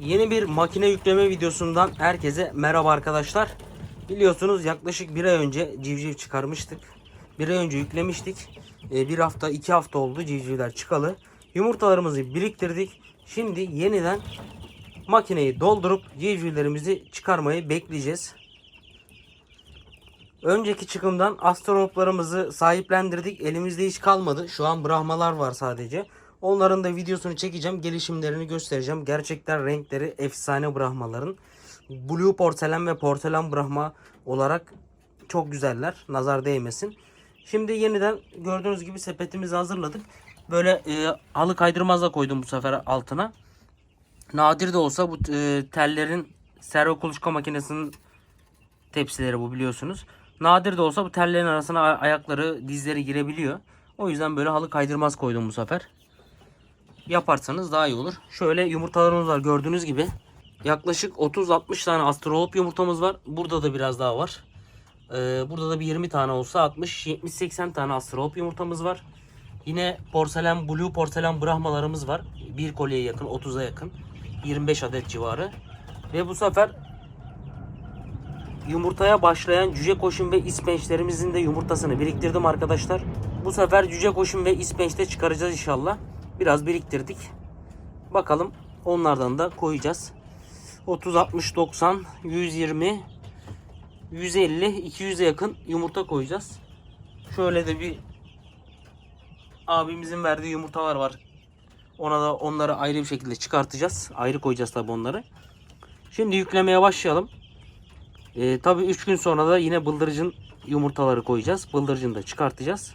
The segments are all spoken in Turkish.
Yeni bir makine yükleme videosundan herkese merhaba arkadaşlar. Biliyorsunuz yaklaşık bir ay önce civciv çıkarmıştık. Bir ay önce yüklemiştik. Ee, bir hafta iki hafta oldu civcivler çıkalı. Yumurtalarımızı biriktirdik. Şimdi yeniden makineyi doldurup civcivlerimizi çıkarmayı bekleyeceğiz. Önceki çıkımdan astronotlarımızı sahiplendirdik. Elimizde hiç kalmadı. Şu an brahmalar var sadece. Onların da videosunu çekeceğim. Gelişimlerini göstereceğim. Gerçekten renkleri efsane brahmaların. Blue porselen ve porselen brahma olarak çok güzeller. Nazar değmesin. Şimdi yeniden gördüğünüz gibi sepetimizi hazırladık. Böyle e, halı kaydırmazla koydum bu sefer altına. Nadir de olsa bu e, tellerin servo kuluçka makinesinin tepsileri bu biliyorsunuz. Nadir de olsa bu tellerin arasına ay- ayakları, dizleri girebiliyor. O yüzden böyle halı kaydırmaz koydum bu sefer. Yaparsanız daha iyi olur. Şöyle yumurtalarımız var gördüğünüz gibi. Yaklaşık 30-60 tane astrolop yumurtamız var. Burada da biraz daha var. Ee, burada da bir 20 tane olsa 60-70-80 tane astrolop yumurtamız var. Yine porselen, blue porselen brahmalarımız var. Bir kolyeye yakın, 30'a yakın. 25 adet civarı. Ve bu sefer yumurtaya başlayan cüce koşun ve ispençlerimizin de yumurtasını biriktirdim arkadaşlar. Bu sefer cüce koşun ve ispençte çıkaracağız inşallah. Biraz biriktirdik. Bakalım onlardan da koyacağız. 30, 60, 90, 120, 150, 200'e yakın yumurta koyacağız. Şöyle de bir abimizin verdiği yumurtalar var. Ona da onları ayrı bir şekilde çıkartacağız. Ayrı koyacağız tabi onları. Şimdi yüklemeye başlayalım. Ee, tabii 3 gün sonra da yine bıldırcın yumurtaları koyacağız. Bıldırcını da çıkartacağız.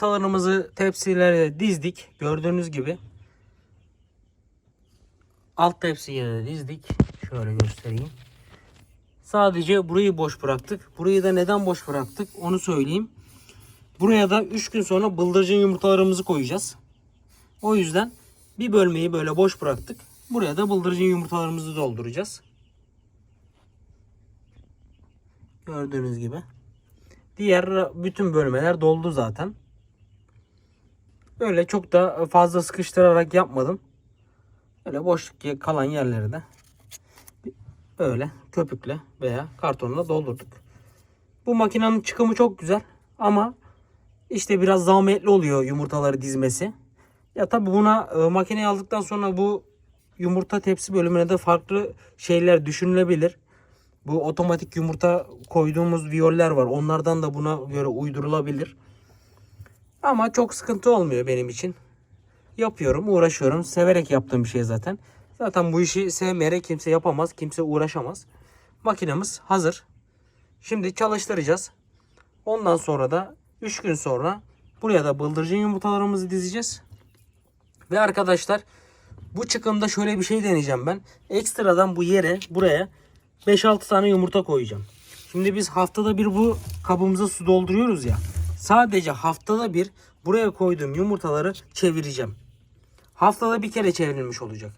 Yumurtalarımızı tepsilere dizdik. Gördüğünüz gibi. Alt tepsiye de dizdik. Şöyle göstereyim. Sadece burayı boş bıraktık. Burayı da neden boş bıraktık onu söyleyeyim. Buraya da 3 gün sonra bıldırcın yumurtalarımızı koyacağız. O yüzden bir bölmeyi böyle boş bıraktık. Buraya da bıldırcın yumurtalarımızı dolduracağız. Gördüğünüz gibi. Diğer bütün bölmeler doldu zaten. Böyle çok da fazla sıkıştırarak yapmadım. Öyle boşluk kalan yerleri de böyle köpükle veya kartonla doldurduk. Bu makinenin çıkımı çok güzel ama işte biraz zahmetli oluyor yumurtaları dizmesi. Ya tabi buna e, makineyi aldıktan sonra bu yumurta tepsi bölümüne de farklı şeyler düşünülebilir. Bu otomatik yumurta koyduğumuz viyoller var. Onlardan da buna göre uydurulabilir. Ama çok sıkıntı olmuyor benim için. Yapıyorum, uğraşıyorum. Severek yaptığım bir şey zaten. Zaten bu işi sevmeyerek kimse yapamaz, kimse uğraşamaz. Makinemiz hazır. Şimdi çalıştıracağız. Ondan sonra da 3 gün sonra buraya da bıldırcın yumurtalarımızı dizeceğiz. Ve arkadaşlar bu çıkımda şöyle bir şey deneyeceğim ben. Ekstradan bu yere buraya 5-6 tane yumurta koyacağım. Şimdi biz haftada bir bu kabımıza su dolduruyoruz ya. Sadece haftada bir buraya koyduğum yumurtaları çevireceğim. Haftada bir kere çevrilmiş olacak.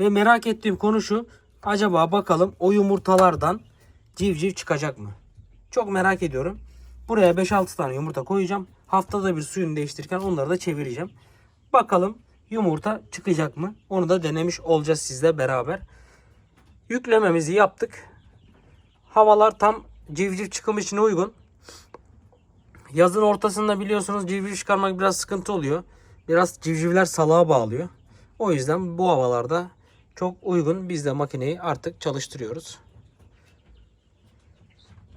Ve merak ettiğim konu şu. Acaba bakalım o yumurtalardan civciv çıkacak mı? Çok merak ediyorum. Buraya 5-6 tane yumurta koyacağım. Haftada bir suyunu değiştirirken onları da çevireceğim. Bakalım yumurta çıkacak mı? Onu da denemiş olacağız sizle beraber. Yüklememizi yaptık. Havalar tam civciv çıkım için uygun. Yazın ortasında biliyorsunuz civciv çıkarmak biraz sıkıntı oluyor. Biraz civcivler salağa bağlıyor. O yüzden bu havalarda çok uygun. Biz de makineyi artık çalıştırıyoruz.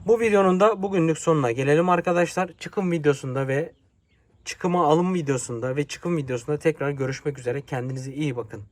Bu videonun da bugünlük sonuna gelelim arkadaşlar. Çıkım videosunda ve çıkıma alım videosunda ve çıkım videosunda tekrar görüşmek üzere. Kendinize iyi bakın.